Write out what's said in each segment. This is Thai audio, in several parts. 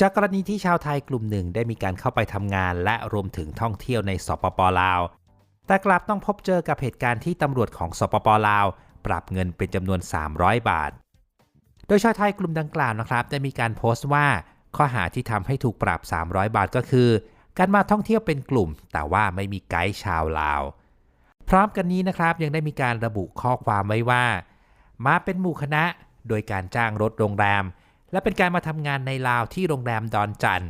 จากกรณีที่ชาวไทยกลุ่มหนึ่งได้มีการเข้าไปทำงาน และรวมถึงท่องเที่ยวในสปปลาว แต่กลับต้องพบเจอกับเหตุการณ์ที่ตำรวจของสปปลาว ปรับเงินเป็นจำนวน 300 บาท โดยชาวไทยกลุ่มดังกล่าวนะครับได้มีการโพสต์ว่า ข้อหาที่ทำให้ถูกปรับ 300 บาทก็คือ การมาท่องเที่ยวเป็นกลุ่ม แต่ว่าไม่มีไกด์ชาวลาว พร้อมกันนี้นะครับยังได้มีการระบุข้อความไว้ว่า มาเป็นหมู่คณะ โดยการจ้างรถโรงแรม และเป็นการมาทำงานในลาวที่โรงแรมดอนจัน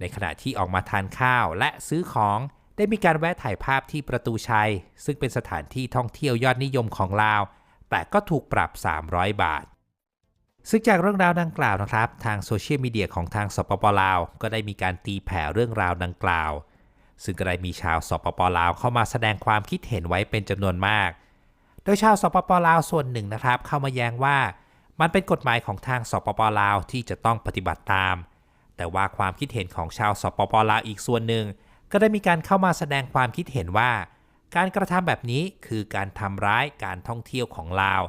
ในขณะที่ออกมาทานข้าวและซื้อของได้มีการแวะถ่ายภาพที่ประตูชัย ซึ่งเป็นสถานที่ท่องเที่ยวยอดนิยมของลาว แต่ก็ถูกปรับ 300 บาท ซึ่งจากเรื่องราวดังกล่าวนะครับ ทางโซเชียลมีเดียของทางสปปลาว ก็ได้มีการตีแผ่เรื่องราวดังกล่าว ซึ่งก็ได้มีชาวสปปลาวเข้ามาแสดงความคิดเห็นไว้เป็นจำนวนมาก โดยชาวสปปลาวส่วนหนึ่งนะครับ เข้ามาแย้งว่า มันเป็นกฎหมายของทางสปปลาวที่จะต้องปฏิบัติตาม แต่ว่าความคิดเห็นของชาวสปปลาวอีกส่วนหนึ่ง ก็ได้มีการเข้ามาแสดงความคิดเห็นว่า การกระทำแบบนี้คือการทำร้ายการท่องเที่ยวของลาว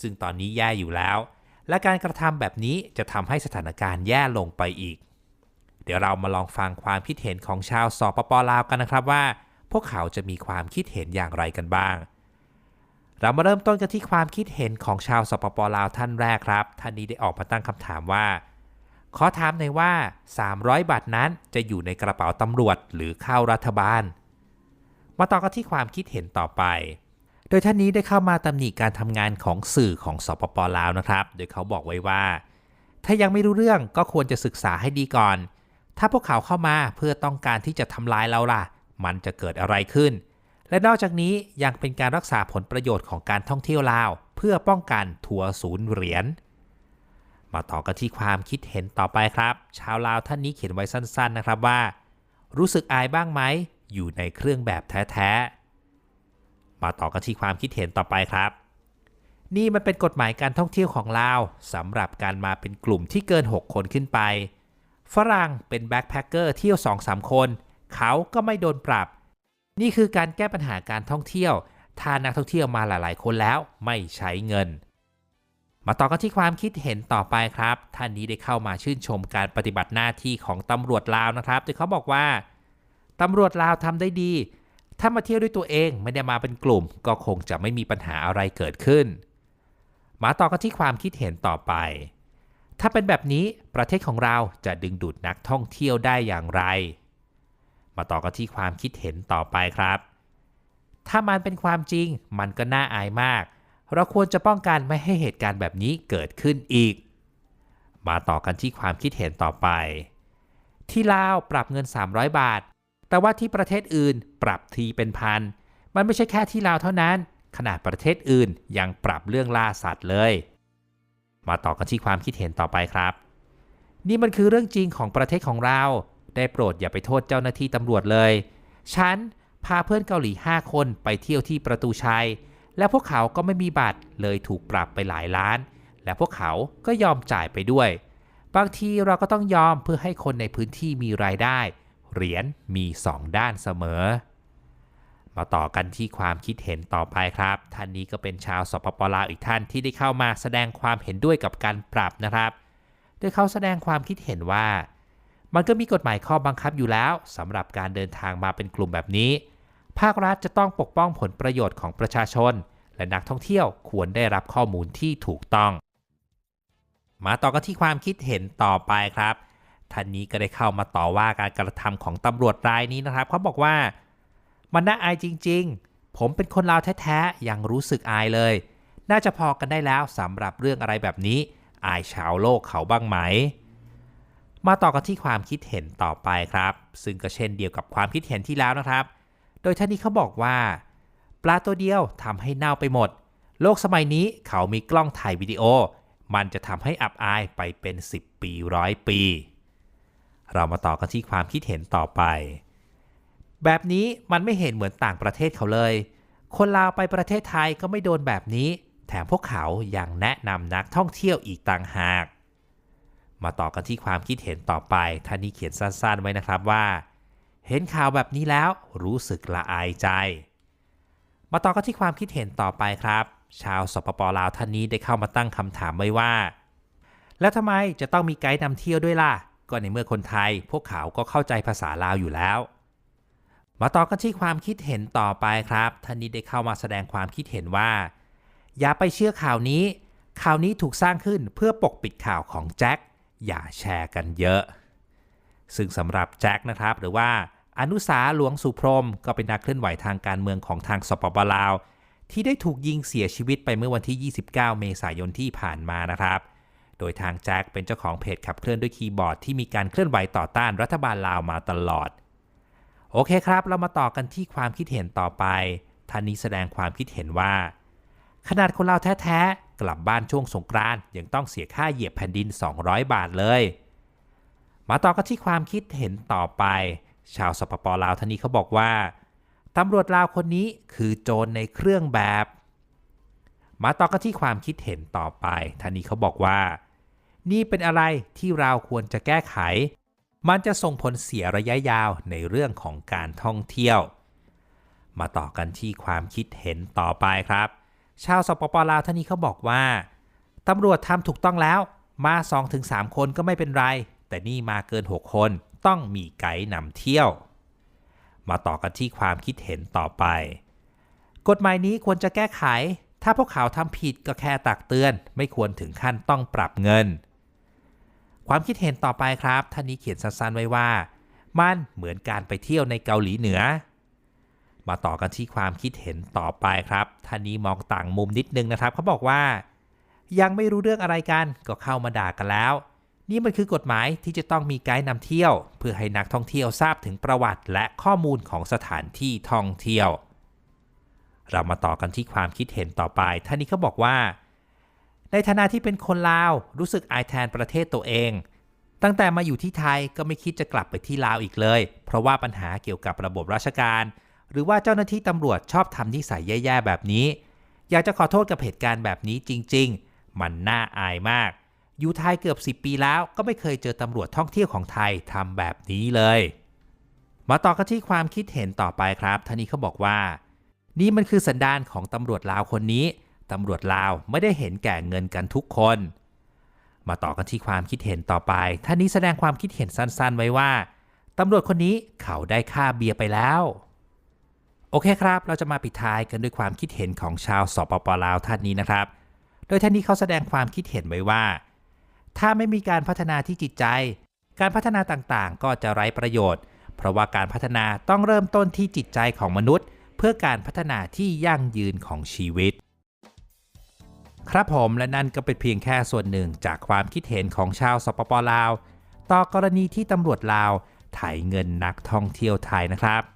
ซึ่งตอนนี้แย่อยู่แล้ว และการกระทำแบบนี้จะทำให้สถานการณ์แย่ลงไปอีก เดี๋ยวเรามาลองฟังความคิดเห็นของชาวสปปลาวกันนะครับว่า พวกเขาจะมีความคิดเห็นอย่างไรกันบ้าง เรามาเริ่มต้นกันที่ความคิดเห็นของชาวสปปลาวท่านแรกครับ ท่านนี้ได้ออกมาตั้งคำถามว่า ขอถามหน่อยว่า 300 บาทนั้นจะอยู่ในกระเป๋าตำรวจหรือเข้ารัฐบาล มาต่อกันที่ความคิดเห็นต่อไป โดยท่านนี้ได้เข้ามาตำหนิการทำงานของสื่อของสปปลาวนะครับ โดยเขาบอกไว้ว่า ถ้ายังไม่รู้เรื่องก็ควรจะศึกษาให้ดีก่อน ถ้าพวกเขาเข้ามาเพื่อต้องการที่จะทำลายเราล่ะ มันจะเกิดอะไรขึ้น และนอกจากนี้ยังเป็นการรักษาผลประโยชน์ของการท่องเที่ยวลาว เพื่อป้องกันทัวร์ศูนย์เหรียญมาต่อกันที่ความคิดเห็นต่อไปครับ ชาวลาวท่านนี้เขียนไว้สั้นๆนะครับว่า รู้สึกอายบ้างไหมอยู่ในเครื่องแบบแท้ๆมาต่อกันที่ความคิดเห็นต่อไปครับ นี่มันเป็นกฎหมายการท่องเที่ยวของลาวสำหรับการมาเป็นกลุ่มที่เกิน 6 คนขึ้นไป ฝรั่งเป็นแบ็คแพคเกอร์เที่ยว2-3คน เขาก็ไม่โดนปรับ นี่คือการแก้ปัญหาการท่องเที่ยว ถ้านักท่องเที่ยวมาหลาย ๆ คนแล้วไม่ใช้เงิน มาต่อกันที่ความคิดเห็นต่อไปครับ ท่านนี้ได้เข้ามาชื่นชมการปฏิบัติหน้าที่ของตำรวจลาวนะครับโดยเขาบอกว่าตำรวจลาวทำได้ดี ถ้ามาเที่ยวด้วยตัวเองไม่ได้มาเป็นกลุ่ม ก็คงจะไม่มีปัญหาอะไรเกิดขึ้น มาต่อกันที่ความคิดเห็นต่อไป ถ้าเป็นแบบนี้ประเทศของเราจะดึงดูดนักท่องเที่ยวได้อย่างไร มาต่อกันที่ความคิดเห็นต่อไปครับ ถ้ามันเป็นความจริงมันก็น่าอายมาก เราควรจะป้องกันไม่ให้เหตุการณ์แบบนี้เกิดขึ้นอีก มาต่อกันที่ความคิดเห็นต่อไป ที่ลาวปรับเงิน 300 บาท แต่ว่าที่ประเทศอื่นปรับทีเป็นพัน มันไม่ใช่แค่ที่ลาวเท่านั้น ขนาดประเทศอื่นยังปรับเรื่องล่าสัตว์เลย มาต่อกันที่ความคิดเห็นต่อไปครับ นี่มันคือเรื่องจริงของประเทศของเรา ได้โปรดอย่าไปโทษเจ้าหน้าที่ตำรวจเลย ฉันพาเพื่อนเกาหลี 5 คนไปเที่ยวที่ประตูชัย และพวกเขาก็ไม่มีบัตรเลยถูกปรับไปหลายล้าน และพวกเขาก็ยอมจ่ายไปด้วย บางทีเราก็ต้องยอมเพื่อให้คนในพื้นที่มีรายได้ เหรียญมี2ด้านเสมอ มาต่อกันที่ความคิดเห็นต่อไปครับ ท่านนี้ก็เป็นชาวสปปลาวอีกท่านที่ได้เข้ามาแสดงความเห็นด้วยกับการปรับนะครับ โดยเขาแสดงความคิดเห็นว่า มันก็มีกฎหมายข้อบังคับอยู่แล้วสำหรับการเดินทางมาเป็นกลุ่มแบบนี้ ภาครัฐจะต้องปกป้องผลประโยชน์ของประชาชน และนักท่องเที่ยวควรได้รับข้อมูลที่ถูกต้อง มาต่อกันที่ความคิดเห็นต่อไปครับท่านนี้ก็ได้เข้ามาต่อว่าการกระทำของตำรวจรายนี้นะครับเขาบอกว่ามันน่าอายจริง ๆ ผมเป็นคนลาวแท้ๆยังรู้สึกอายเลย น่าจะพอกันได้แล้วสำหรับเรื่องอะไรแบบนี้ อายชาวโลกเขาบ้างไหม มาต่อกันที่ความคิดเห็นต่อไปครับ ซึ่งก็เช่นเดียวกับความคิดเห็นที่แล้วนะครับ โดยท่านนี้เขาบอกว่า ปลาตัวเดียวทำให้เน่าไปหมด โลกสมัยนี้เขามีกล้องถ่ายวิดีโอ มันจะทำให้อับอายไปเป็น 10 ปีร้อยปี เรามาต่อกันที่ความคิดเห็นต่อไป แบบนี้มันไม่เห็นเหมือนต่างประเทศเขาเลย คนลาวไปประเทศไทยก็ไม่โดนแบบนี้ แถมพวกเขายังแนะนำนักท่องเที่ยวอีกต่างหาก มาต่อกันที่ความคิดเห็นต่อไปท่านนี้เขียนสั้นๆไว้นะครับว่า เห็นข่าวแบบนี้แล้วรู้สึกละอายใจ มาต่อกันที่ความคิดเห็นต่อไปครับ ชาวสปปลาวท่านนี้ได้เข้ามาตั้งคำถามไว้ว่า แล้วทำไมจะต้องมีไกด์นำเที่ยวด้วยล่ะ ก็ในเมื่อคนไทย พวกเขาก็เข้าใจภาษาลาวอยู่แล้ว มาต่อกันที่ความคิดเห็นต่อไปครับท่านนี้ได้เข้ามาแสดงความคิดเห็นว่า อย่าไปเชื่อข่าวนี้ ข่าวนี้ถูกสร้างขึ้นเพื่อปกปิดข่าวของแจ็ค อย่าแชร์กันเยอะ ซึ่งสำหรับแจ็คนะครับ หรือว่าอนุสาหลวงสุพรม ก็เป็นนักเคลื่อนไหวทางการเมืองของทางสปปลาว ที่ได้ถูกยิงเสียชีวิตไปเมื่อวันที่ 29 เมษายนที่ผ่านมานะครับ โดยทางแจ็คเป็นเจ้าของเพจขับเคลื่อนด้วยคีย์บอร์ดที่มีการเคลื่อนไหวต่อต้านรัฐบาลลาวมาตลอด โอเคครับ เรามาต่อกันที่ความคิดเห็นต่อไปท่านนี้แสดงความคิดเห็นว่า ขนาดคนลาวแท้ๆ กลับบ้านช่วงสงกรานต์ยังต้องเสียค่าเหยียบแผ่นดิน 200 บาทเลย มาต่อกันที่ความคิดเห็นต่อไป ชาวสปปลาวท่านนี้เขาบอกว่าตำรวจลาวคนนี้คือโจรในเครื่องแบบ มาต่อกันที่ความคิดเห็นต่อไปท่านนี้เขาบอกว่า นี่เป็นอะไรที่เราควรจะแก้ไข มันจะส่งผลเสียระยะยาวในเรื่องของการท่องเที่ยว มาต่อกันที่ความคิดเห็นต่อไปครับ ชาวสปปลาวท่านนี้เขาบอกว่าตำรวจทำถูกต้องแล้วมา 2-3 คนก็ไม่เป็นไร แต่นี่มาเกิน 6 คนต้องมีไกด์นำเที่ยว มาต่อกันที่ความคิดเห็นต่อไป กฎหมายนี้ควรจะแก้ไข ถ้าพวกเขาทำผิดก็แค่ตักเตือน ไม่ควรถึงขั้นต้องปรับเงิน ความคิดเห็นต่อไปครับท่านนี้เขียนสั้นๆไว้ว่า มันเหมือนการไปเที่ยวในเกาหลีเหนือ มาต่อกันที่ความคิดเห็นต่อไปครับท่านนี้มองต่างมุมนิดนึงนะครับเขาบอกว่า ยังไม่รู้เรื่องอะไรกันก็เข้ามาด่ากันแล้ว นี่มันคือกฎหมายที่จะต้องมีไกด์นำเที่ยว เพื่อให้นักท่องเที่ยวทราบถึงประวัติและข้อมูลของสถานที่ท่องเที่ยว เรามาต่อกันที่ความคิดเห็นต่อไปท่านนี้เขาบอกว่า ในฐานะที่เป็นคนลาวรู้สึกอายแทนประเทศตัวเองตั้งแต่มาอยู่ที่ไทยก็ไม่คิดจะกลับไปที่ลาวอีกเลย เพราะว่าปัญหาเกี่ยวกับระบบราชการ หรือว่าเจ้าหน้าที่ตำรวจชอบทำนิสัยแย่ๆแบบนี้ อยากจะขอโทษกับเหตุการณ์แบบนี้จริง ๆ มันน่าอายมาก อยู่ไทยเกือบ 10 ปีแล้วก็ไม่เคยเจอตำรวจท่องเที่ยวของไทยทำแบบนี้เลย มาต่อกันที่ความคิดเห็นต่อไปครับท่านนี้เขาบอกว่า นี่มันคือสันดานของตำรวจลาวคนนี้ตำรวจลาวไม่ได้เห็นแก่เงินกันทุกคน มาต่อกันที่ความคิดเห็นต่อไป ท่านนี้แสดงความคิดเห็นสั้นๆ ไว้ว่าตำรวจคนนี้เขาได้ค่าเบียร์ไปแล้ว อเคครับ เราจะมาปิดท้ายกันด้วยความคิดเห็นของชาวสปปลาวท่านนี้นะครับ โดยท่านนี้เขาแสดงความคิดเห็นไว้ว่า ถ้าไม่มีการพัฒนาที่จิตใจ การพัฒนาต่างๆ ก็จะไร้ประโยชน์ เพราะว่าการพัฒนาต้องเริ่มต้นที่จิตใจของมนุษย์ เพื่อการพัฒนาที่ยั่งยืนของชีวิต ครับผมและนั่นก็เป็นเพียงแค่ส่วนหนึ่งจากความคิดเห็นของชาวสปปลาว ต่อกรณีที่ตำรวจลาวไถ่ายเงินนักท่องเที่ยวไทยนะครับ